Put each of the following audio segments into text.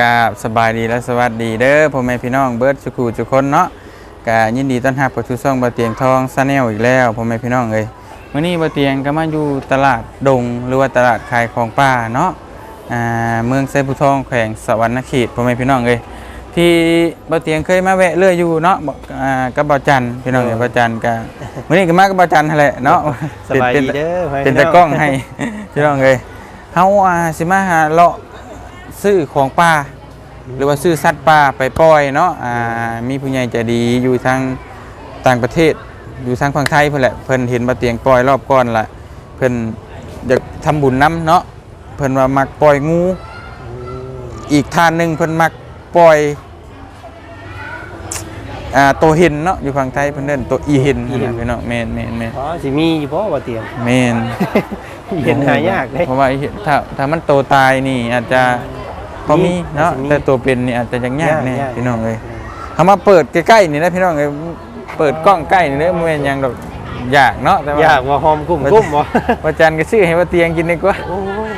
กราบสบายดีและสวัสดีเด้อพ่อแม่พี่น้องเบิร์ดสุขูทุกคนเนาะกายินดีต้อนรับเข้าสู่ช่องบะเตียงทองซาแนลอีกแล้วพ่อแม่พี่น้องเอ้ยมื้อนี้บะเตียงก็มาอยู่ตลาดดงหรือว่าตลาดขายของป่าเนาะอ่าเมืองไซบุทองแขวงสวรรณเขตพ่อแม่พี่น้องเอ้ยที่บะเตียงเคยมาแวะเรื่อยอยู่เนาะบอกอ่ากับบ่าวจันทร์พี่น้องเอ้ยบ่าวจันทร์ก็มื้อนี้ก็มากับบ่าวจันทร์นั่นแหละเนาะสบายดีเด้อพ่อแม่เป็นพี่ตะน้องกล้องให้ พี่น้องเอ้ยเฮาอ่าสิมาหาเลาะ ซื้อของป่าหรือว่าซื้อสัตว์ป่าไปปล่อยเนาะอ่ามีผู้ใหญ่ใจดีอยู่ทางต่างประเทศอยู่ทางฝั่งไทยเพิ่นแหละเพิ่นเห็นบ่เตียงปล่อยรอบก่อนล่ะเพิ่นอยากทำบุญนํเนาะเพิ่นว่ามักปล่อยงู อีกทานหนึงเพิ่นมักปล่อยอ่าตัวเห็นเนาะอยู่ฝั่งไทยเพิ่นเอิ้นตัวอีเห็นนั่นน่ะพี่น้องแม่นแม่นแม่นอ๋อสิมีอยู่บ่ว่าเตียง แม่นเห็นหายากเด้เพราะว่าไอ้เห็นถ้าถ้ามันโตตายนี่อาจจะ พอมีเนาะมี แต่ตัวเป็นนี่อาจจะยังยากแน่ยากพี่น้องเอ้ยทำมาเปิดใกล้ๆนี่นะพี่น้องเอ้ยเปิดกล้องใกล้นี่เด้อมันเป็นหยังดอกอยากเนาะแต่ว่ายากว่าหอมกุ้มกุ้มบ่ว่าจันก็ซื้อให้ว่าเตียงกินดีกว่าโอ้ย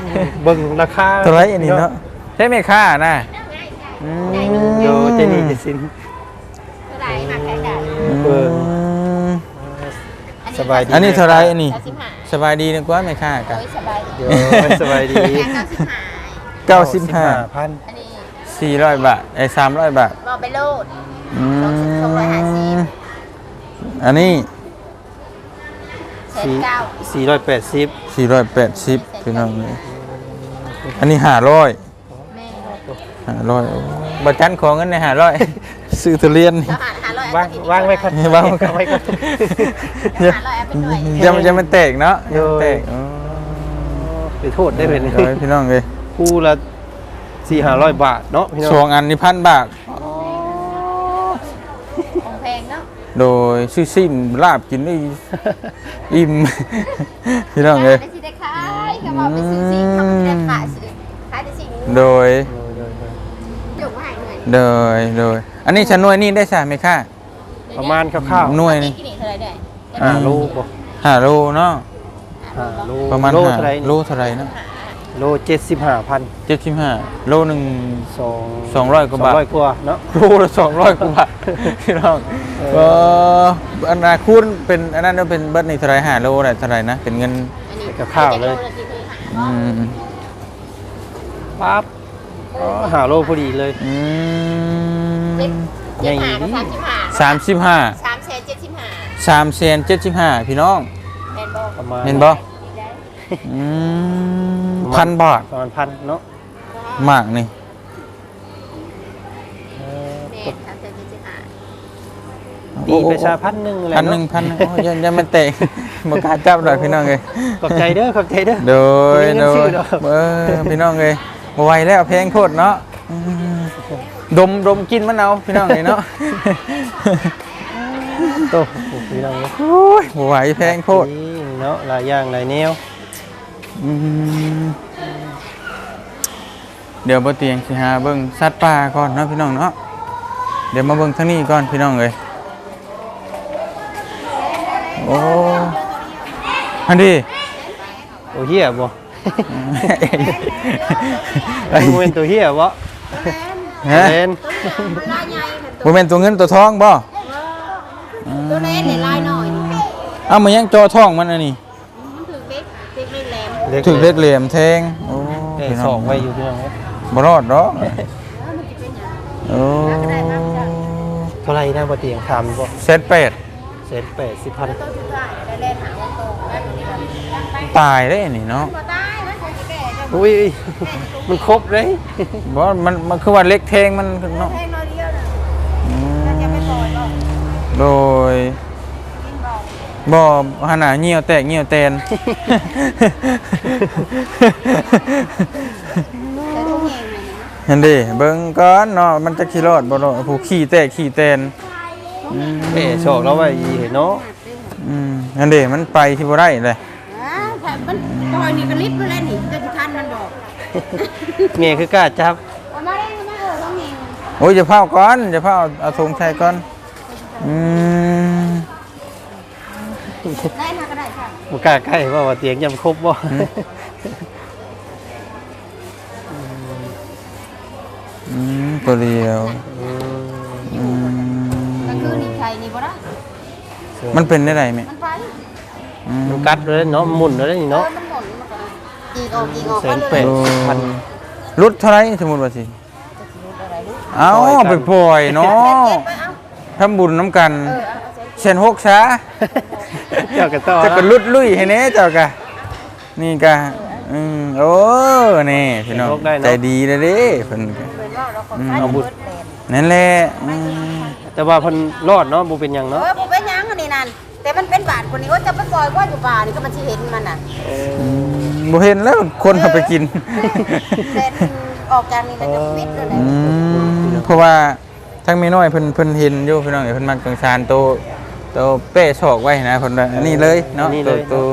เบิ่งราคาเท่าไหรอันนี้เนาะใช่ไหมค่านะอืมเดี๋ยวเจนี่จะสิน เท่าไหร่มาแค่กันเออ สบายดี อันนี้เท่าไหรอันนี้เก้าสิบห้าสบายดีนึกว่าไหมค่ากัน โอ้ยสบายดีเดี๋ยวสบายดี แค่เก้าสิบห้า เก้าสิบห้าพันอันนี้สี่ร้อยบาทไอ้สามร้อยบาทบอกไปโลดอืสองสิบสองร้อยห้าสิบมอันนี้เศษเก้าสี่ร้อยแปดสิบสี่ร้อยแปดสิบพี่น้องเลยอันนี้ห้าร้อยแม่ห้าร้อยบัตรจันของเงินในห้าร้อยซื้อทุเรียนเราหาหาร้อยวางวางไว้ก่อนวางไว้ก่อนไว้ก่อนหาร้อยเอาไปหน่วยยังยังมันแตกเนาะยังมันแตกอ๋อไปโทษได้เป็นเดี๋ยวให้พี่น้องเลย คู่ละสี่ห้าร้อยบาทเนาะพี่น้องสองอันนี่พันบาท ของแพงเนาะโดยซื้อสิ้นลาบกินได้อิ่มพี่น้องเลยได้สิได้ขายก็บอกไปซื้อสิ่งเขาไม่ได้ขายซื้อขายแต่สิ่งโดยจุกมาให้หน่วยโดยโดยอันนี้ฉันหน่วยนี่ได้ใช่ไหมค่ะประมาณคร่าวหน่วยนี่นี่กินอีกเท่าไหร่ได้ๆห้าโลบ่ห้าโลเนาะห้าโลประมาณโลห้าเท่าไหร่โลเท่าไหรนะ โลเจ็ดสิบห้าพันเจ็ดสิบห้าโลหนึ่งสองสองร้อยกว่าบาทสองร้อยกว่าเนาะโลละสองร้อยกว่าบาทพี่น้องเอเอออันนาคุณเป็นอันนั้นเป็นเบิร์ดในเท่าไหรห้าโลอะไรเท่าไหรนะ เป็นเงินอันนี้กับข้าวเลยอืมปั๊บอ๋อหาโลพอดีเลยอืเจ็ดมเจ็ดห้ากับสามสิบห้าสามสิบห้าสามแสนเจ็ดสิบห้าสามแสนเจ็ดสิบห้าพี่น้องแมนบอกประมาณเห็นบ่ อืมพันบาทประมาณพันเนาะมากนี่เออแมนสามแสนเจ็ดสิบห้าตีไปชาพันหนึ่งเลยพันหนึ่งเนาะพันหนึ่งโอ้ยยังยังไม่เตะบกล้าจับเลยพี่น้องเลยขอบใจเด้อขอบใจเด้อ โดยมีเงินโดซื้ยอดอก เออพี่น้องเลยบไหวแล้วเพลงโคตรเนาะอืมดมดมกินมะนาวพี่น้องเลยเนาะโตพี่น้องเนาะโอ้ยบไหวเพลงโคตร นี่เนาะหลายอย่างหลายแนวอืม เดี๋ยวบ่เตียงสิหาเบิ่งสัตว์ป่าก่อนเนาะพี่น้องเนาะเดี๋ยวมาเบิ่งทางนี้ก่อนพี่น้องเลยโอ้อันนี้โอ้เหี้ยบ่ไอ้เวนตัวเหี้ยบ่ฮะเล่นมันลายใหญ่มันบ่แม่นตัวเงินตัวทองบ่ตัวเล็กเนี่ยลายหน่อยเอามายังจอทองมันอันนี้มันถือเล็กเล็ กไม่แหลมเล็กถึงเล็กเหลี่ยมแทงโอ้แต่พี่น้สองไว้อยู่พี่น้องเอ้ยบ่รอดดอกโอ้เท่าไหร่นะบ่เตียงถามบ่เซตเป็ดเศษแปดสิบพันต้นสุดท้ายได้เล่นหาวันโตได้ตัวนี้กันตายได้นี่เนาะพอตายมันคงจะแก่จะอุ้ยมันครบเลยบ่มันมันคือว่าเล็กแทงมันเนาะแพงน้อยเดียวนะอืน่าจะไม่มพอหรอกโดยกิน บอกบ่หาหน้าเหี่ยวแตกเหี่ยวแตนแต่ทุกเองเลยนะเห็นดิเบิ่งก่อนเนาะมันจะขี่รอดบ่รอดผู้ขี่แตกขี่แตนอืมเอ๋โชคแล้วไว้อีเห็นเนาะอืมเห็นดิมันไปที่บ่ได้เลยอ่าแต่มันปล่อยนี่ก็ลิฟต์ไปแล้วนี่จะที่ทันมันบอกเมียคือกล้าจับเอามาได้มาเออต้องเองโอ้ยจะเผาก่อนจะเผาเอาถุงใส่ก่อนอืม ได้นะก็ได้ค่ะบ่กล้าใกล้ว่าว่าเตียงยังครบบ่อือืมตัวเดียวอืมอืมก็คือนี่ไทยนี่บ่ได้มันเป็นได้ไรแม่มันไปอืมมันกัดเลยเนาะหมุนเลยนี่เนาะเนาะมันหมุนมันก็อีกออกอีกออกแสนก็แปเลยดโอ้พันรุดเท่าไหรสมมุติว่าสิอะไรลูกเอาปล่อยกันไปปล่อยเนาะเก็บไว้เอาทำบุญน้ำกันเออเอาเซ็นเช่นหกช้า เจ้ากันต่อจะเป็นรุดลุยให้แน่เจ้ากะนี่กะอืมโอ้นี่พี่น้องใจดีเลยเด้เพิ่นก็เป็นว่าเราคนไทยเบิดแลนนั่นแหละอืมแต่ว่าเพิ่นรอดเนาะบ่เป็นหยังเอเนาะอบ่เป็นหยังอันนี้นั่นแต่มันเป็นบาดคนนี้ว่าจะไปปล่อยว่าอยู่ป่านี่ก็มันสิเห็นมันน่ะเออบ่เห็นแล้วคนเอาไปกินเล่นออกจากนี่แล้วจะปิดเลยอืมเพราะว่าทั้งมีน้อยเพิ่นเพิ่นเห็นอยู่พี่น้องเอ้ยเพิ่นมักจังซานโต โตเป้ศอกไว้นะเพิ่นว่าอันนี้เลยเนาะตัวตัว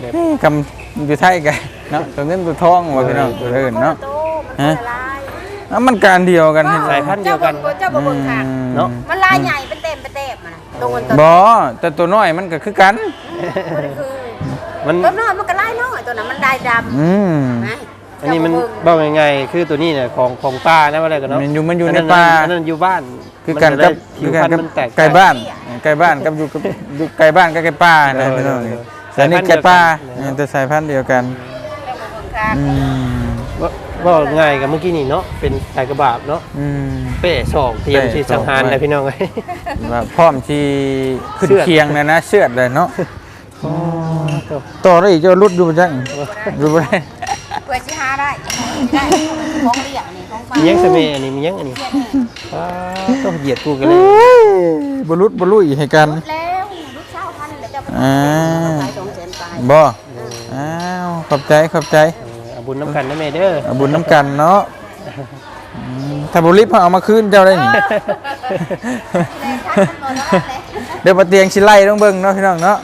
แบบนี่กำอยู่ไทยกันเนาะตัวเงินตัวทองว่าพี่น้องตัวเอิ้นเนาะโตมันละลายอะมันการเดียวกันเห็นไหมสายพันธุ์เดียวกัน เจ้าบ่เบิ่งค่ะเนาะ มันลายใหญ่เป็นเต็มเป็นเต็มมันน่ะตรงมันตัวบ่แต่ตัวน้อยมันก็คือกันคือมันตัวน้อยมันก็ลายน้อยตัวนั้นมันลายดำอืม นะอันนี้มันเบ้าง่ายๆคือตัวนี้เนี่ยของของป้านะว่าอะไรกันเนาะมันอยู่มันอยู่ในอัป่า อันนั้นอยู่บ้าน คือกันกับผิคืวอกัพรนรณกับมันแตกไก่บ้านไก่บ้านกับอยู่กับอยู่ไก่บ้านกับไก่ป่านะพี่น้องแต่นี่ไก่ป่าเออแต่สายพันธุ์เดียวกันเจ้าบ่เบิ่งค่ะอืมว่าว่าง่ายกับเมื่อกี้นี่เนาะเป็นไก่กระบาบเนาะอืม เป้สองเตรียมที่สังหารนะพี่น้องเอ้ย ว่าพร้อมที่ขึ้นเชือด เคียงนะนะเชือดเลยเนาะต่อได้อีกจะรุดอยู่บ่จังรุดบ่ได้เพื่อสิหาได้ได้ของเรียกนี่ของฝาก มียังสะเมอันนี้มียังอันนี้ป้าต้องเหยียดกูกันเลยบ่รุดบ่ลุยให้กันแล้วลูกสาวพันแล้วเจ้าไปอ่าขายสองแสนไปบ่อ้าวขอบใจขอบใจเออเอาบุญน้ำกันนะแม่เด้อเอาบุญน้ำกันเนาะอืมถ้าบ่รีบเอามาคืนเจ้าได้นี่เลยทักมันบ่ได้เลยเดี๋ยวมาเตียงสิไล่ต้องเบิ่งเนาะพี่น้องเนาะ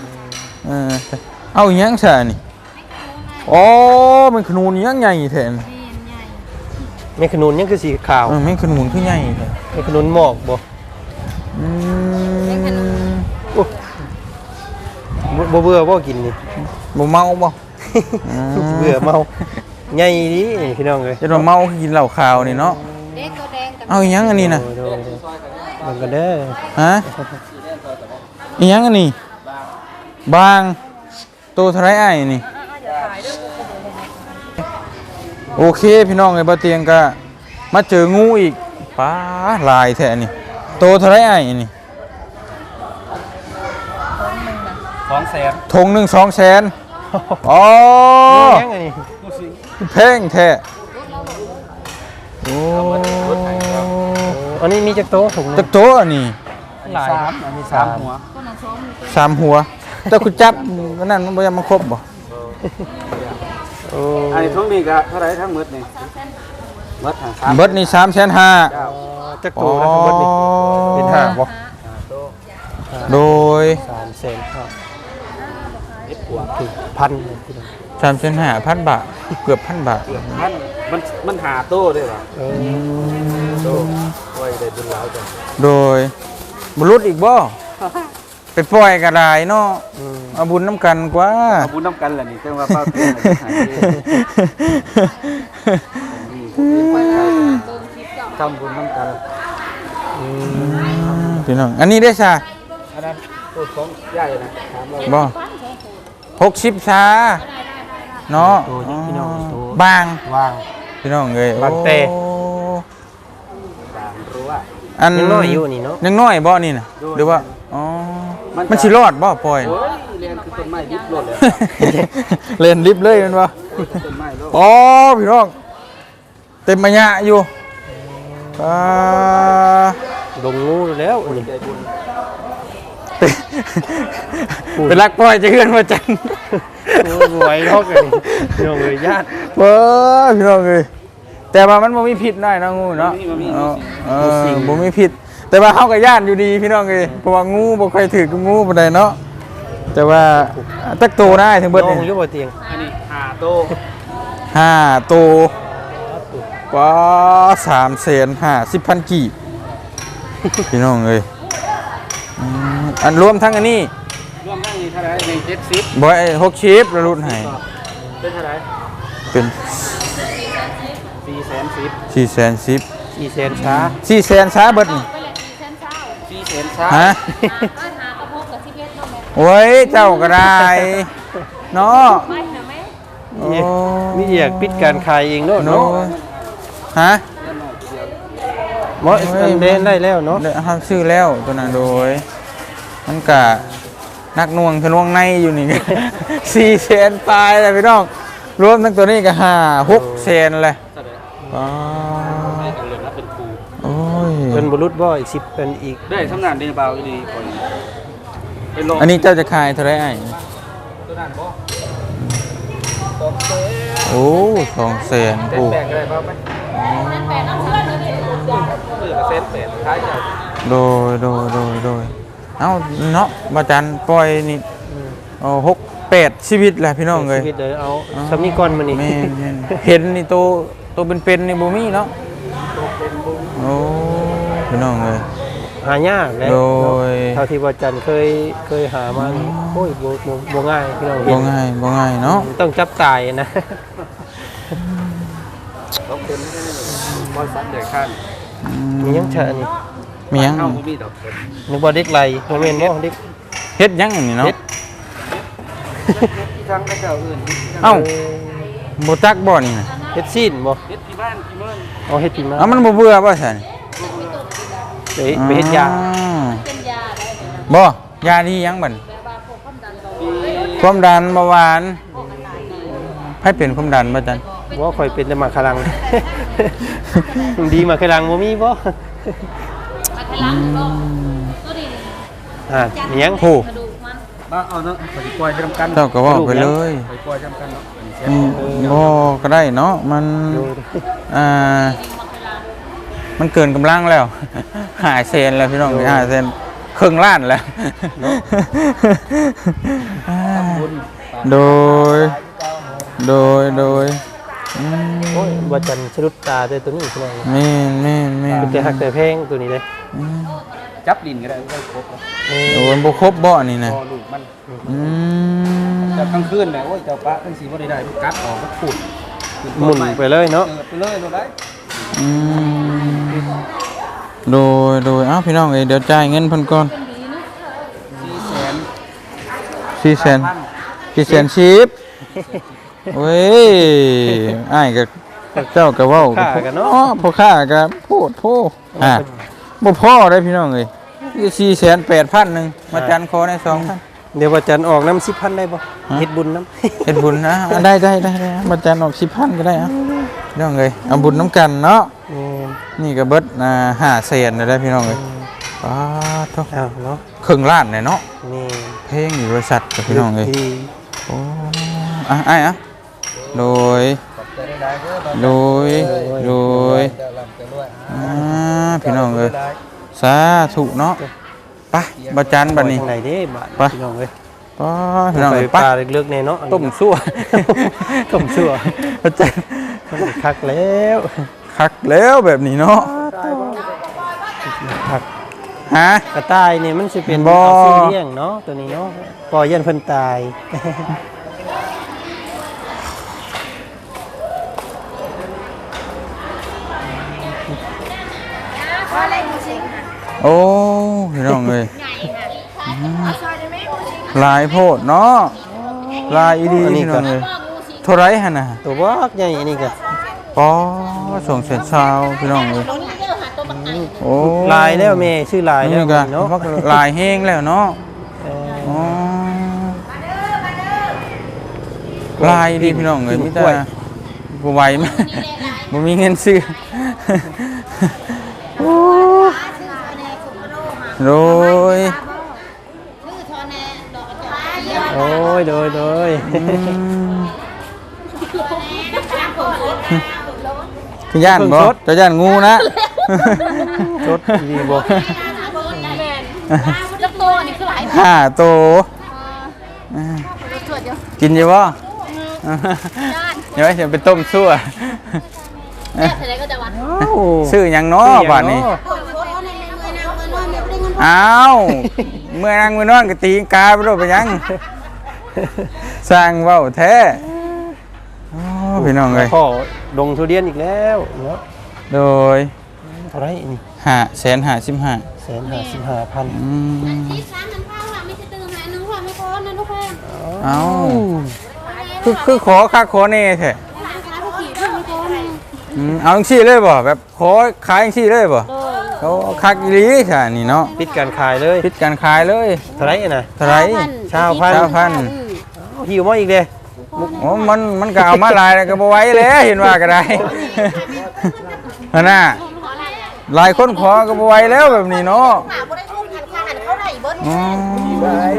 เออเอาอีหยังซะนี่อ๋อมันขนูนยังใหญ่แท้น แม่ขนุนยังคือสีขาวเออมันขนูนคือใหญ่แท้แม่ขนุนหมอกบ่อืมโอ้บ่บ่เบื่อบ่กินนี่ บ่เมาบ่อืมเบื่อเมาใหญ่ดิพี่น้องเอ้ยจะว่าเมาคือกินเหล้าขาวนี่เนาะ เด็กตัวแดงกับเอาอีหยังอันนี้น่ะ โดยโดยโดยเบิ่งกันเด้อฮะอีหยังอันนี้ บาง ตัวเท่าไรอ้ายนี่ โอเคพี่น้องไอ้บ่เตียงก็มาเจองูอีกป้าลายแท้นี่โตเท่าไรอ้ายนี่สองแสนทงหนึ่งสองแสนอ๋อยังอันนี้แพงแท้โอ้อันนี้มีจักโต๊ะถุงจักตัวนี่หลายครับอันนี้สามหัวสามหัวแต่คุณจับอันนั้นมันบ่ยังมาครบบ่ โอ้อันนี้ทุกนี้ก็เท่าไหรทั้งหมดนี่หมดทางสามเบิดนี่สามแสนห้าจักโต๊ะนะทั้งหมดนี่เป็นห้าบ่โดยสามแสนห้าถึงพันพี่น้องสามแสนห้าพันบาทเกือบพันบาทมันมันมันหาโต้ด้วยเหรอเออโต้ไว้ได้บุญแล้วจ้ะโดยบุรุษอีกบ่ ไปปล่อยกระไดเนาะอืมเอาบุญน้ำกันกว่าเอาบุญน้ำกันแหละนี่จังว่าเป้าเตี้ยน่ะหาที่ทำบุญน้ำกันอืมพี่น้องอันนี้ได้ซะอันนั้นตัวของใหญ่นะถามเราบ่หกสิบชาเนาะโต๊ะนี่พี่น้องโต๊ะบางว่างพี่น้องเอ้ยบางเตโอ้ตามรู้ว่าอันยังน้อยอยู่นี่เนาะยังน้อยบ่นี่น่ะหรือว่าอ๋อ มันมันสิรอดบ่ปล่อยโอ้ยเรียนคือต้นไม้ยิบหล่นเลยเล่นลิฟต์เลยแมันบ่ต้นไม้โลกอ๋อพี่น้อง เต็มมะยะอยู่อ่าลงงูแล้วอันนี้ใจบุญเป็นรักปล่อยจะเฮือนมาจันโอ้ยไหวลอกอันนี้พี่น้องเอ้ยญาติเบ้อพี่น้องเอ้ยแต่ว่ามันบ่มีพิษได้นะงูเนาะเออเออบ่มีพิษ แต่ว่าเฮาก็ย่านอยู่ดีพี่น้องเอ้ยเพราะว่างูบ่ค่อยถือกับงูปานใดเนาะแต่ว่าตักโตได้ถึงเบิดน้องอนี่ Dạ. ยู่บ่เตียงอันนี้หาโต้ห้าโตว้าสามแสนห้าสิบพันกีบพี่น้องเอ้ยอืมอันรวมทั้งอันนี้รวมทั้งนี้เท่าไหรหนึ่งเจ็ดสิบบ่ไอ้หกชิปแล้วรุ่นให้เป็นเท่าไหรเป็นสี่แสนสิบสี่แสนสิบ สี่แสนช้าสี่แสนช้าเบิดนี่ สี่แสนช้าฮะโอ้ยเจ้าก็ได้เนาะโอ้มีเอียกปิดการขายเองเนาะโนเนาะฮะหมออันเดนได้แล้วเนาะเดี๋ยวทำชื่อแล้วตัวนั้นโดย มันกะนักหน่วงทะนวงในอยู่นี่สี่แสนปลายเลยพี่น้องรวมทั้งตัวนี้ก็ห้าหกแสนเลยอ๋อโอ้ย เป็นบรุษบ่อีกสิบเป็นอีกได้ทำงานได้เบาดีคนเป็นลมอันนี้เจ้าจะขายเท่าไหรไอ้ตัวนั้นบ่โอ้สองแสนเส้นโอ้แปดก็ได้เบาไหมเพื่อเส้นแปดท้ายจะโดยโดยโดยโดยเอ้าเนาะบาจันปล่อยนี่โอ้หกแปดชีวิตแหละพี่น้องเลยชีวิตเลยเอาสำนีก่อนมานี่แม่นแม่นเห็นนี่ตัวตัวเป็นๆนี่บ่มีเนาะโอ้ พี่น้องเลย หายากแล้วโดย เท่าที่ว่าจันเคยเคยหามานี่โอ้ยบ่บ่บ่ง่ายพี่น้องบ่ง่ายบ่ง่ายเนาะต้องจับตายนะต้องเป็นบริษัทใหญ่ขั้นอืมียังเชิญนี่มีหยังเข้าบ่มีดอกคนนึกว่าเด็กไหลโมเมนต์บ่เด็กเฮ็ดหยังอันนี่เนาะเฮ็ดที่ทางไปเจ้าอื่นเอ้าบ่จักบ่นี่น่ะเฮ็ดซีนบ่เฮ็ดที่บ้านที่เมืองเอาเฮ็ดปีมาเอ้ามันบ่เบื่อบ่ซั่น ไปไปเฮ็ดยาบ่ยาดีหยังบัดความดันเบาหวานให้เป็นความดันบ่จันว่าข่อยเป็นแต่หมาคลัง ดีหมาคลังบ่มีบ่อ่ามีหยังโอ้บ้าเอาเนาะปฏิปล่อยไปทำกันเจ้าก็เว้าไปเลยปฏิปล่อยทำกันเนาะอืมบ่ก็ได้เนาะมันดูอ่า มันเกินกำลังแล้ว หายเซนแล้วพี่น้องหายเซนครึ่งล้านแล้วโดย โดยโดยอืมโอ้ยบ่จันสะดุดตาแต่ตัวนี้พี่น้องแม่นแม่นแม่นเป็นแต่ฮักแต่แพงตัวนี้เลยอืมจับดินก็ได้ได้ครบแล้วโอ้ยบ่ครบบ่นี่นะพอลูกมันอืมแต่กลางคืนเนี่ยโอ้ยเจ้าปะเป็นสีบ่ได้ได้มันกัดออกมันขุดขึ้หมุนไปเลยเนาะเออไปเลยเราได้อืม โดยโดยเอ้าพี่น้องเอ้ยเดี๋ยวจ่ายเงินเพิ่นก่อนสี่แสนสี่แสนสี่แสนชิปเว้ยอ้ายก็เจ้าก็เว้าค่ากันเนาะอ๋อพ่อค้าก็พูดโพอะบ่พอได้พี่น้องเอ้ยสี่แสนแปดพันหนึ่งมาจันคอได้สองพันเดี๋ยวว่าจันออกน้ำสิบพันได้บ่เฮ็ดบุญน้ำเฮ็ดบุญนะอะได้ได้ได้ได้มาจันออกสิบพันก็ได้อะพี่ น้องเอ้ยเอาบุญน้ำกันเนาะแม่นนี่ก็เบิดอ่าห้าแสนได้พี่น้องเอ้ยป้าดโทอ้าวเนาะครึ่งล้านเลยเนาะนี่เพลงอยู่บริษัทกับพี่น้องเอ้ยที่โอ้อะไอ้อะโดยโดยโดยอ่าพี่น้องเอ้ยสาธุเนาะไปบัจจันบัดนี้ทางไหนเด้บาดไปพี่น้องเอ้ย ไปพี่น้องไปเอ้ยปไปลาเลือกๆแน่เนาะต้มซั่วต้มซั่วบัจจันมันคักแล้วคักแล้วแบบนี้เนาะคักฮะกระต่ายนี่มันสิเป็นบ่เอาซื้อเลี้ยงเนาะตัวนี้เนาะปล่อยยันเพิ่นตายว่าอะไรมูสิงค่ะโอ้พี่น้องเอ้ย ลายโพดเนาะหลายอีดีอันนี้พี่ก็น้องเอ้ยเท่าไรฮะน่ะตัวบักใหญ่อันนี้ก็ป๋อส่งเสร็จเช้าพี่น้องเอ้ยโอ้ลายแล้วแม่ชื่อลายแล้วนี่ก็เนาะมักลายแห้งแล้วเนาะเอออ๋อลายดีพี่น้องเอ้ยมิตรบ่ไหวมั้ยบ่มีเงินซื้อโอ้โดย ชื่อทอแนดอกกระจอก โอ้ ยโดยโดยอืมคือย่านบ่จะย่านงูนะจดดีบ่จักโตนี่คือหลายห้าโตอ่าตรวจเดียวกินอยู่บ่เดี๋ยวจะไปต้มซั่วแม่เท่าไรก็จะวันอ้าวซื้อหยังเนาะบาดนี้อ้าว เมื่อนางมือนอนก็ตีนกาไปโดดไปยัง สร้างเว้าแท้โอ้พี่น้องเลยพ่อลงทุเรียนอีกแล้วเนาะโดยาไหรนี่ห้าแสนห้าสิบห้าแสนห้าสิบห้าพันอืมที่ร้านมันข้าวหลังไม่ใช่ตื่นหาหนึ่งว่าไม่พอนะลูกแพงเอาคือคือขอค่าขอเน่แท้ร้านค้าผู้ขี่ไม่พอนะอืมเอาจังซี่เลยบ่แบบขอขายจังซี่เลยบ่เขาคักอีหลีใช่นี่เนาะปิดการขายเลยปิดการขายเลยเท่าไหรน่ะเท่าไหร่ชาวพันชาวพันเอา หิวมาอีกเด้โอ้มันมันก็เอามาหลายแล้วก็บ่ไหว้แล้วเห็นว่าก็ได้หั่นน่ะหลายคนขอก็บ่ไหว้แล้วแบบนี้เนาะหาบ่ได้ลูกหันข้าหันเขาได้เบิดอืม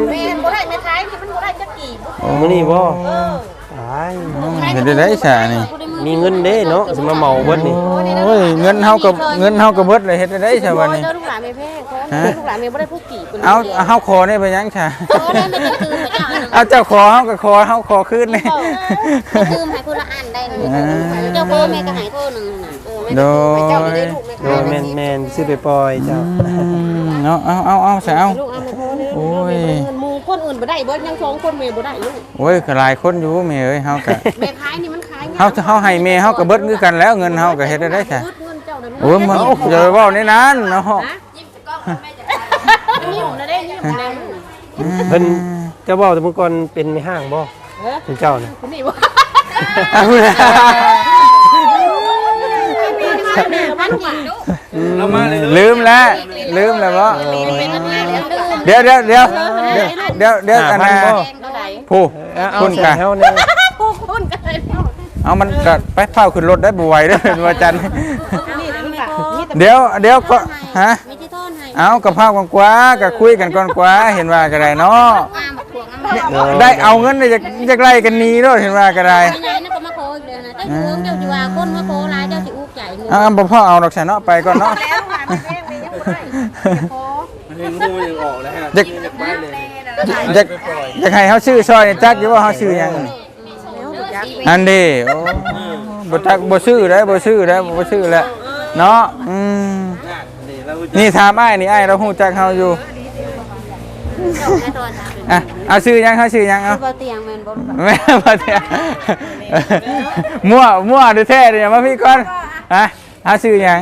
แม่นบ่ได้แม่ท้ายที่มันบ่ได้จักกี่บ่มื้อนี้บ่เออเห็นได้ได้ซะนี่มีเงินเด้เนาะสิมาเมาเบิดนี่โอ้ยเงินเฮากับเงินเฮาก็เบิดเลยเฮ็ดได้ได้ซะบ่วันนี้เอลูกหลานแม่แพ้ขอลูกหลานแม่บ่ได้ผู้กี่คนเอาเฮาขอนี่ไปยังซะโอ้ได้ไม่ะตื่นไปจ้า เอาเจ้าขอเฮาก็ขอเฮาขอคืนนี่ตื่นให้คนละอันได้เจ้าพ่อแม่ก็หายคนหนึ่งนะโดยเจ้าอยู่ได้ลูกแม่โดยแม่นแม่นซื้อไปปล่อยเจ้าอืมเนาะเอาเอาเอาซะเอา ลูกเอามาพอเด้อโอ้ยเงินหมู่คนอื่นบ่ได้เบิดยังสองคนแม่บ่ได้ลูกโอ้ยก็หลายคนอยู่แม่เอ้ยเฮาก็แม่ขายนี่มันขายเฮาเฮาให้แม่เฮาก็เบิดคือกันแล้วเงินเฮาก็เฮ็ดได้ได้ซะเบิดเงินเจ้านั่นโอ้ยมันอย่าไปเว้าในนั้นเนาะนิ้วนะเด้นิ้วนะ เพิ่นเจ้าบ่แต่เมื่อก่อนเป็นในห้างบ่เป็นเจ้าน่ะคนนี้บ่เอาเลยพันกี่ลูกลืมแล้วลืมแล้วบ่เดี๋ยวเดี๋ยวเดี๋ยวเดี๋ยวเดี๋ยวอันน่ะเท่าไหร่ผู้เอาเอาคุณเสียกะงเฮาเนี่ยพวกคนกันเลยเอามันก็ไปเผาขึ้นรถได้บ่ไหวเด้อว่าจันทร์นี่นะลูกหลานนี่แต่เดี๋ยวเดี๋ยวก็ฮะไม่ใช่ต้นให้เอากับภาพกว้างๆก็คุยกันก่อนกว่าเห็นว่าก็ได้เนาะ ได้เอาเงินได้จากจากไล่กันหนี้เนาะเห็นว่าก็ได้ไม่ไหนนั่นก็มาโคอีกเลยนะเจ้าอยู่เจ้าจีว่าคนมาโคร้ายเจ้าจีอุกใจเงินเอาบ่พ่อเอาดอกฉันเนาะไปก่อนเนาะแล้วลูกหลานแม่แม่ยังไม่พออยากอยากอยากให้เขาชื่อซอยนี่จักอยู่ว่าเขาชื่อหยังอันนี้โอ้บ่จักบ่ชื่อได้บ่ชื่อได้บ่ชื่อแล้วเนาะอืมนี่ถามอ้ายนี่อ้ายเราฮู้จักเฮาอยู่ แม่ตอนอะเอาชื่อหยังเขาชื่อหยังเอาเบาเตียงแมนบ่รู้แม่บ่เที่ยมั่วมั่วดูแท้เลยมาพี่ก่อนฮะเอาชื่อหยัง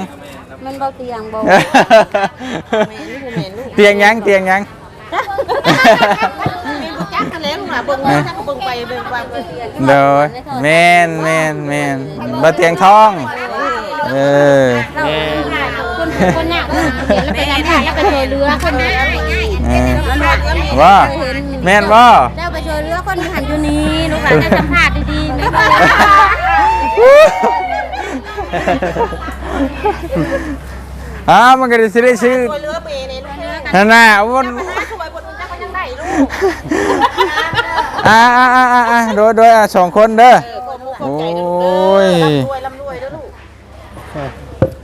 มันเบาเตียงบ่เตียงหยังเตียงหยังมีบุจักกันแล้วลูกหลานเบิ่งว่าถ้าเขาเบิ่งไปเบิ่งว่าเบิ่งเด้อแม่นแม่นแม่นบ่เตียงทองเออคนคนหนักเห็นแล้วไปทำงานแล้วไปช่วยเรือคนนี้เออ ว่าแม่นว่าเจ้าไปช่วยเรือคนหันอยู่นี่ลูกหลานได้สัมภาษณ์ดีๆแม่บ่อ้าวมันก็ได้สิได้ซื้อช่วยเรือไปในลูกเรือกันนั่นน่ะมันช่วยคนอื่นจักก็ยังได้ลูกอ่าอ่าอ่าอ่าอ่าโดยโดยอะสองคนเด้อขอบใจเด้อโอ้ยรวยร่ำรวยเด้อลูก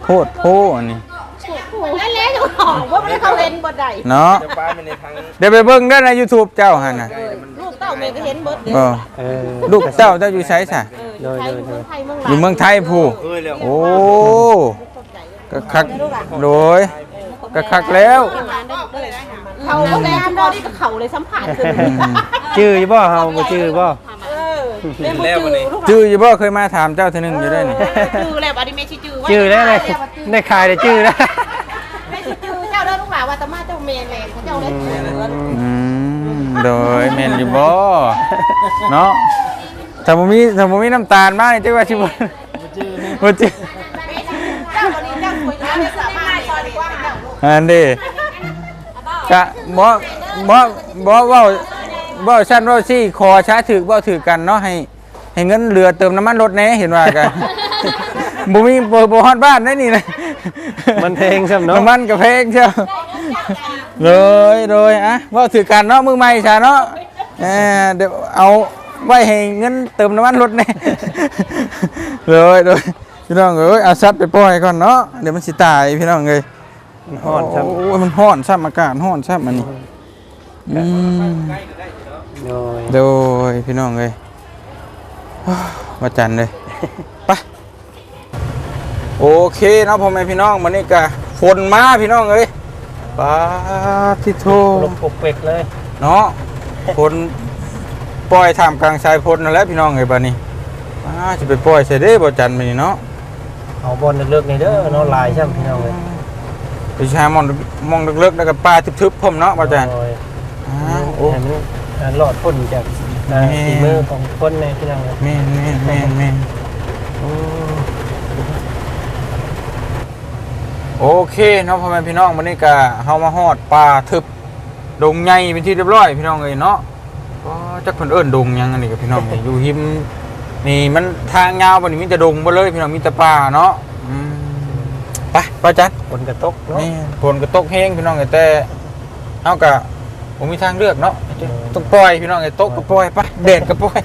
โพดโพอันนี้ นั่นแหละจะบอกว่าไม่เขาเห็นบ่ได้เนาะเดี๋ยวไปเบิ่งเด้ใน YouTube เจ้าหั่นน่ะลูกเต้าแม่ก็เห็นเบิดเด้เออเออลูกเจ้าเจ้าอยู่ไสซะโดยไทโดยยโดเมือยงไทยเมืองอยู่เมืองไทยผู้โอ้ก็คักโดยก็คักแล้ว เขาก็แม่พอที่กับเขาเลยสัมผัสกันชื่ออยู่บ่เฮาบ่ชื่อบ่เออเล่นบ่จือลูกจื้ออยู่บ่เคยมาถามเจ้าเทื่อนึงอยู่ได้นี่จือแล้วอันนี้แม่ชื่อจือว่าจือได้เลยได้ขายได้ชื่อแล้ว แม่ชื่อจือเจ้าเด้อลูกหลาน ว่าตมาเจ้าเมนแม่เจ้าเด้ออืมโดยแม่นอยู่บ่เนาะถ้าบ่มีถ้าบ่มีน้ำตาลมานี่จักว่าสิบ่บ่จื้อเจ้าวันนี้เจ้าคุยแล้วสามารถซอยดีกว่าเจ้าลูกอันนี้กะบ่บ่บ่เว้าเว้าชั้นเว้าซี่ขอช้าถึกบ่ถึกกันเนาะให้ให้เงินเหลือเติมน้ำมันรถแหน่เห็นว่ากัน บ่มีบ่บ่ฮอดบ้านได้นี่เลยมันเพลงซ้ำเนาะน้ำมันกับเพลงเชียว เลยเลยอะเว่าถือกันเนาะมือใหม่ชาเนาะเออเดี๋ยวเอาไว้ให้เงินเติมน้ำมันรถแน่เลยเลยพี่น้องเอ้ยเอาซัดไปปล่อยก่อนเนาะเดี๋ยวมันสิตายพี่น้องเอ้ยมันฮ้อนซ้ำโอ้ยมันฮ้อนซ้ำอากาศฮ้อนซ้ำอันนี้อืมโดยโดยพี่น้องเอ้ยมาจันเลยไปโอเคเนาะพ่อแม่พี่น้องวันนี้ก็ฝนมาพี่น้องเอ้ย ปาทิโทลมปกเปกเลย เนาะฝนปล่อยท่ามกลางสายฝนนั่นแหละพี่น้องเอ้ยบัดนี้อ้าจะไปปล่อยใส่เด้บ่จันมื้อนี้เนาะเอาบอลเลิกๆในเด้อเนาะลายใช่ไหมพี่น้องเลยไปชามองมองลึกๆแล้วก็ปลาทึบๆผมเนาะบ่จันโอ้ยอ้าวโอ้ให้มันอ่าหลอดพ่นจากอ่าแม่ฝีมือของคนในพี่น้องเลยแม่นแม่นแม่นแม่นโอ้ โอเคเนาะพ่อแม่พี่น้องวันนี้ก็เฮามาฮอดป่าทึบดงใหญ่เป็นที่เรียบร้อยพี่น้องเอ้ยเนาะก็จักเพิ่นเอิ้นดงหยังอันนี้กับพี่น้องเอ้ยอยู่หิมนี่มันทางยาวบ่นี่มีแต่ดงบ่เลยพี่น้องมีแต่ป่าเนาะอืมไปป้าจันฝนกระตกเนาะนี่ฝนก็ตกแห้งพี่น้องเอ้ยแต่เฮาก็บ่มีทางเลือกเนาะต้องปล่อยพี่น้องเอ้ยตกก็ปล่อยไปแดดก็ปล่อย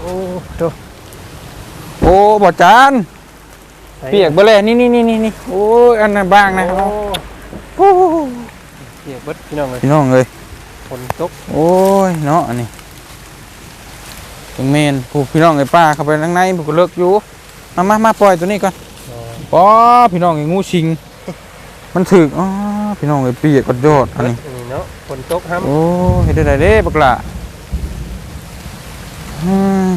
โอ้โตโอ้บ่จานใส่ เปียกบ่เลยนี่นี่นี่นี่นี่โอ้ยอันนั้นบ้างนะโอ้เปียกเบิดพี่น้องเลยพี่น้องเอ้ยฝนตกโอ้ยเนาะอันนี้ถึงเมนผูกพี่น้องไอ้ป้าเข้าไปข้างในผูกก็เลิกอยู่มามามาปล่อยตัวนี้ก่อนอ๋อป้อพี่น้องไอ้งูชิง มันถึกอ๋อพี่น้องไอ้เปียกกดยอดอันนี้นี่เนาะฝนตกห้ำโอ้เฮ็ดได้ไดเด้บักละอืม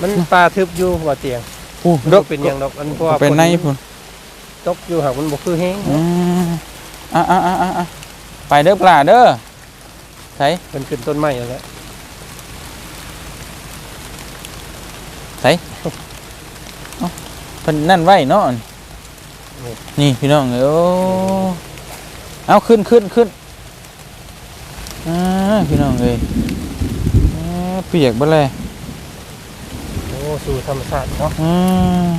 มันปลาทึบอยู่บ่เตียง โอ้มันเด็บ่เป็นหยังดอกอันเพราะว่าเป็นในฝพุ่นตกอยู่หากมันบ่คือแห้งอืมอะอะอะอะอะไปเด้อปลาเด้อใส่มันขึ้นต้นไม้แล้วแหละใส่เพิ่นนั่นไว้เนาะนี่พี่น้องเอ้ยโอ้เอาขึ้นขึ้นขึ้นอ่าพี่น้องเอ้ยอ่าเปียกบ่เลยโอ้ สู่ธรรมชาติเนาะอืม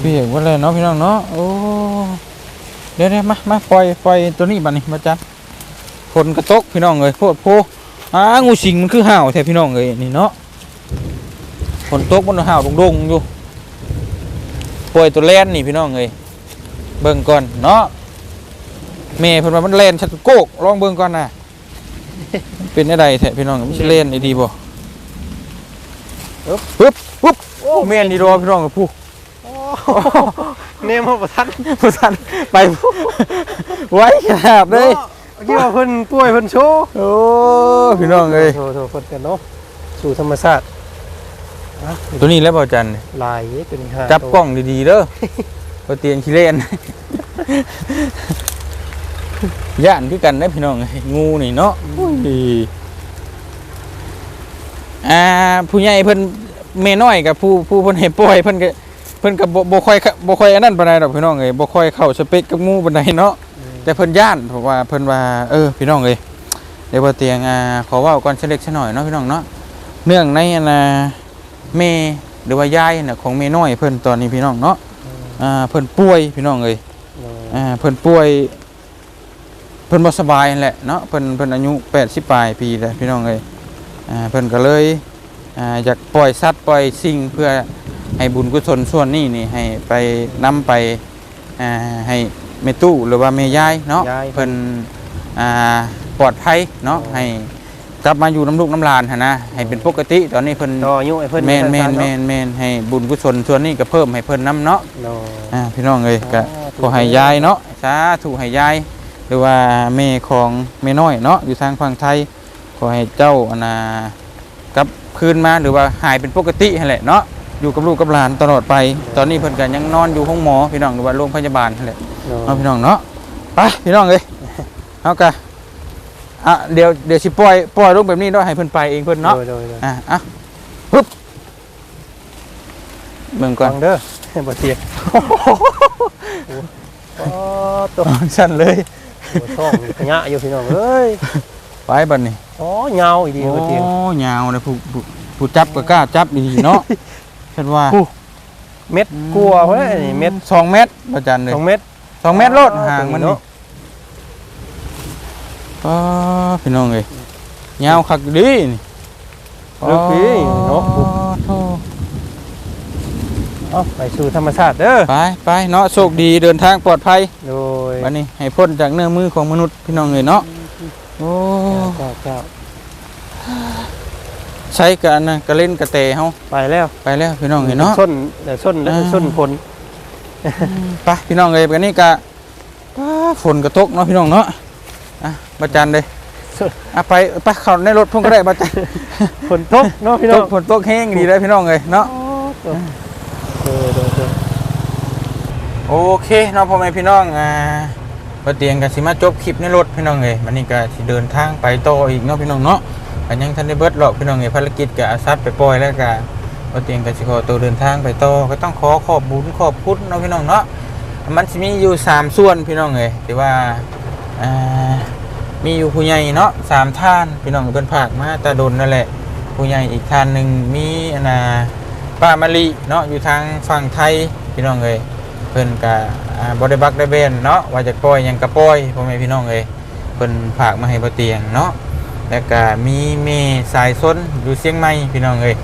เปียกบ่เลยเนาะพี่น้องเนาะโอ้เดี๋ยวๆมามาปล่อยปล่อยตัวนี้บัดนี้มาจัดฝนกระตกพี่น้องเอ้ยโพดโพอ่างูสิงมันคือห่าวแท้พี่น้องเอ้ยนี่เนาะฝนตกมันห่าวดงๆอยู่ปล่อยตัวแล่นนี่พี่น้องเอ้ยเบิ่งก่อนเนาะแม่เพิ่นว่ามันแล่นชักโกกลองเบิ่งก่อนน่ะเป็นอะไรแท้พี่น้องมันสิเล่นได้ดีบ่ ปึ๊บปึ๊บปึ๊บโอ้แม่นดีรอพี่น้องกับผู้เนมเอาประทันผู้ทันไปไว้ขนาดเลยที่ว่าเพิ่นป่วยเพิ่นโชว์โอ้พี่น้องเอ้ยโถโถเพิ่นกันเนาะสู่ธรรมชาติอะตัวนี้แล้วเปล่าจันลายเป็นหาจับกล้องดีๆเด้อบ่เตียนขี้เล่นย่านคือกันนะพี่น้องเอ้ยงูนี่เนาะอุ้ย อ่าผู้ใหญ่เพิ่นแม่น้อยกับผู้ผู้เพิ่นให้ปล่อยเพิ่นก็เพิ่นก็บ่บ่ค่อยเข้าบ่ค่อยอันนั้นปานใดดอกพี่น้องเอ้ยบ่ค่อยเข้าสเปคกับงูปานใดเนาะแต่เพิ่นย่านเพราะว่าเพิ่นว่าเออพี่น้องเอ้ยเดี๋ยวบ่เตียงอ่าขอเว้าก่อนเสเล็กซะหน่อยเนาะพี่น้องเนาะเนื่องในอันน่ะแม่หรือว่ายายน่ะของแม่น้อยเพิ่นตอนนี้พี่น้องเนาะอ่าเพิ่นป่วยพี่น้องเอ้ยอ่าเพิ่นป่วยเพิ่นบ่สบายนั่นแหละเนาะเพิ่นเพิ่นอายุ80ปลายปีแล้วพี่น้องเอ้ยอ่า เพิ่นก็เลยอ่าอยากปล่อยสัตว์ปล่อยสิ่งเพื่อให้บุญกุศลส่วนนี้นี่ให้ไปนํไปอ่าให้แม่ตู้หรือว่าแม่ยายเนาะยายเพิ่นอ่าปลอดภัยเนาะให้กลับมาอยู่น้ำลูกน้ำหลานหั่นนะให้เป็นปกติตอนนี้เพิ่นต่ออายุให้เพิ่นแม่นแม่นแม่นแม่นให้บุญกุศลส่วนนี้ก็เพิ่มให้เพิ่นนํเนาะเนาะอ่าพี่น้องเอ้ยก็สาธุขอให้ยายเนาะสาธุให้ยายหรือว่าแม่ของแม่น้อยเนาะอยู่ทางฝั่งไทย ขอให้เจ้าอันน่ะกลับคืนมาหรือว่าหายเป็นปกติหั่นแหละเนาะอยู่กับลูกกับหลานตลอดไป ตอนนี้เพิ่นก็ยังนอนอยู่ห้องหมอพี่น้องหรือว่าโรงพยาบาลนั่นแหละเนาะเอาพี่น้องเนาะไปพี่น้องเอ้ยเอากะอะเดี๋ยวเดี๋ยวสิปล่อยปล่อยลงแบบนี้เนาะให้เพิ่นไปเองเพิ่นเนาะโดยโดยโดยอะอะปึ๊บเบิ่งก่อนฟังเด้อบ่เตียงโอ้ตัวสั่นเลยหัวท้องนี่ขยะอยู่พี่น้องเอ้ย ไปบัดนี้อ๋อยาวอีดีโอ้บ่เตียงยาวเลยผู้ผู้ผู้จับก็กล้าจับดีเนาะฉันว่าเม็ดกลัวเพิ่นนี่เม็ดสองเมตรประจันเลยสองเม็ดสองเมตรโลดห่างมันนี่เนาะอ๋อพี่น้องเอ้ยยาวคักดีนี่ลึกดีเนาะอ๋อโธ่เอาไปสู่ธรรมชาติเด้อไปไปเนาะโชคดีเดินทางปลอดภัยโดยวันนี้ให้พ้นจากเนื้อมือของมนุษย์พี่น้องเลยเนาะ โอ้เจ้าเจ้าใช้กันนะกระเล่นกระเตะเฮาไปแล้วไปแล้วพี่น้องเลยเนาะส้นเดี๋ยวส้นแล้วอ่าส้นผลไปพี่น้องเลยกันนี่กะป้าฝนกระตกเนาะพี่น้องเนาะอะประจันเลยอะไปไปเข้าในรถพุ่งก็ได้บ่จันฝนตกเนาะพี่ตน้องกฝนตกแห้งดีเลยพี่น้องเอ้ยเนาะเออเออเออโอเคเนาะพ่อแม่พี่น้องอ่า บ่เตียงก็สิมาจบคลิปในรถพี่น้องเอ้ยวันนี้ก็สิเดินทางไปต่ออีกเนาะพี่น้องเนาะก็ยังทันได้เบิดหรอกพี่น้องเอ้ยภารกิจก็อาซัดไปปล่อยแล้วก็บ่เตียงก็สิขอตัวเดินทางไปต่อก็ต้องขอขอบบุญขอบคุณเนาะพี่น้องเนาะมันสิมีอยู่สามส่วนพี่น้องเอ้ยที่ว่ามีอยู่ผู้ใหญ่เนาะสามท่านพี่น้องเพิ่นฝากมาตาดนนั่นแหละผู้ใหญ่อีกท่านหนึ่งมีอนาป้ามะลิเนาะอยู่ทางฝั่งไทยพี่น้องเอ้ย พิ่นกะบริบักได้เบนเนาะว่าจะปล่อยหยังกระปล่อยพ่อแม่พี่น้องเอ้ยเพิ่นฝากมาให้บ่เตียงเนาะแล้วก็มีเมสายซนอยู่เชียงใหม่พี่น้องเอ้ย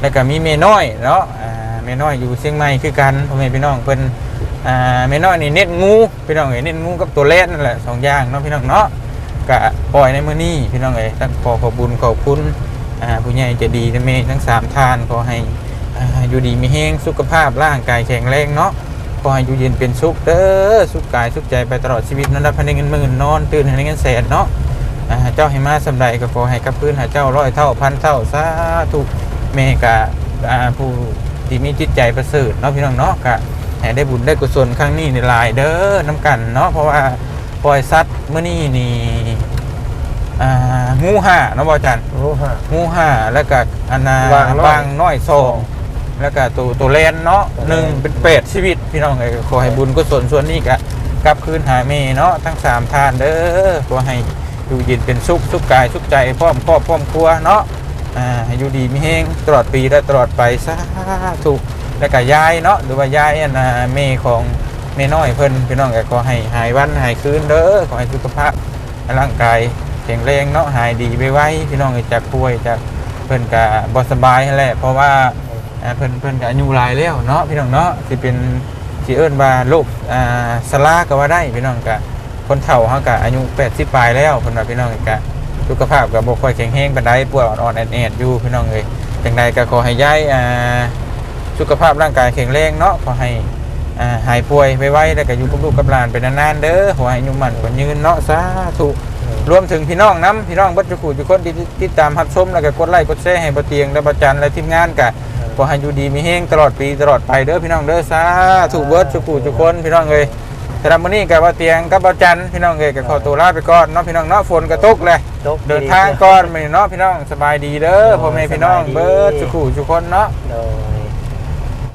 แล้วก็มีเมน้อยเนาะอ่าเมน้อยอยู่เชียงใหม่คือกันพ่อแม่พี่น้องเพิ่นอ่าเมน้อยนี่เน็ตงูพี่น้องเอ้ยเน็ตงูกับตัวแรดนั่นแหละสองอย่างเนาะพี่น้องเนาะก็ปล่อยในมื้อนี้พี่น้องเอ้ยต้องขอขอบคุญขอบคุณอ่าผู้ใหญ่ใจะดีนะเมทั้งสามท่านขอให้อ่าอยู่ดีมีแห้งสุขภาพร่างกายแข็งแรงเนาะ ขอให้อยู่เย็นเป็นสุขเด้อสุขกายสุขใจไปตลอดชีวิตนั้นรับพันเงินหมื่นนอนตื่นให้เงินแสนเนาะอ่าเจ้าให้มาสำใดก็ขอให้กับพื้นหาเจ้าร้อยเท่าพันเท่าสาธุเมกะอ่าผู้ที่มีจิตใจประเสริฐเนาะพี่น้องเนาะกะให้ได้บุญได้กุศลครั้งนี้ในหลายเด้อน้ำกันเนาะเพราะว่าปล่อยสัตว์เมื่อนี้นี่อ่างูห่าเนาะบอจันโอ้ฮะงูห้าแล้วก็อันนาวางน้อยวางน้อยสอง แล้วก็ตัวตัวเลนเนาะหนึ่งเป็นเป็ดชีวิต พี่น้องเอ้ยขอให้บุญกุศลส่วนนี้กะกลับคืนหาเมเนาะทั้งสามทานเด้อขอให้อยู่เย็นเป็นสุขสุขกายสุขใจพร้อมครอบพร้อมครัวเนาะอ่าให้อยู่ดีมีแห้งตลอดปีและตลอดไปสาธุแล้วก็ยายเนาะหรือว่ายายอันนาเมของเมน้อยเพิ่นพี่น้องก็ขอให้หายวันหายคืนเด้อขอให้สุขภาพร่างกายแข็งแรงเนาะหายดีไปไว้พี่น้องเอ้ยจากป่วยจากเพิ่นกะบ่สบายนั่นแหละเพราะว่า อ่าเพิ่นเพิ่นกะอายุหลายแล้วเนาะพี่น้องเนาะสิเป็นสิเอิ้นว่าโรคอ่าสลาก็ว่าได้พี่น้องกะคนเฒ่าเฮากะอายุ80ปลายแล้วเพิ่นว่าพี่น้องกะสุขภาพก็บ่ค่อยแข็งแรงปานใดปวดอ่อนๆแอดๆอยู่พี่น้องเอ้ยจังใดก็ขอให้ยายอ่าสุขภาพร่างกายแข็งแรงเนาะขอให้อ่าหายป่วยไวๆแล้วก็อยู่กับลูกกับหลานไปนานๆเด้อขอให้อายุมั่นขวัญยืนเนาะสาธุรวมถึงพี่น้องน้ำพี่น้องบัดจุกูจุกคนที่ติดตามรับชมแล้วก็กดไลค์กดแชร์ให้บะเตียงและบะจันและทีมงานกะ ขอให้อยู่ดีมีเฮงตลอดปีตลอดไปเด้อพี่น้องเด้อสาธุเบิร์ดจุกูจุกคนพี่น้องเอ้ยสำหรับมื้อนี้กับบะเตียงกับบะจันพี่น้องเอ้ยก็ขอตัวลาไปก่อนเนาะพี่น้องเนาะฝนก็ตกเลยตกเดินทางก่อนมื้อนี้เนาะพี่น้องสบายดีเด้อพ่อแม่พี่น้องเบิร์ดจุกูจุกคนเนาะ โดย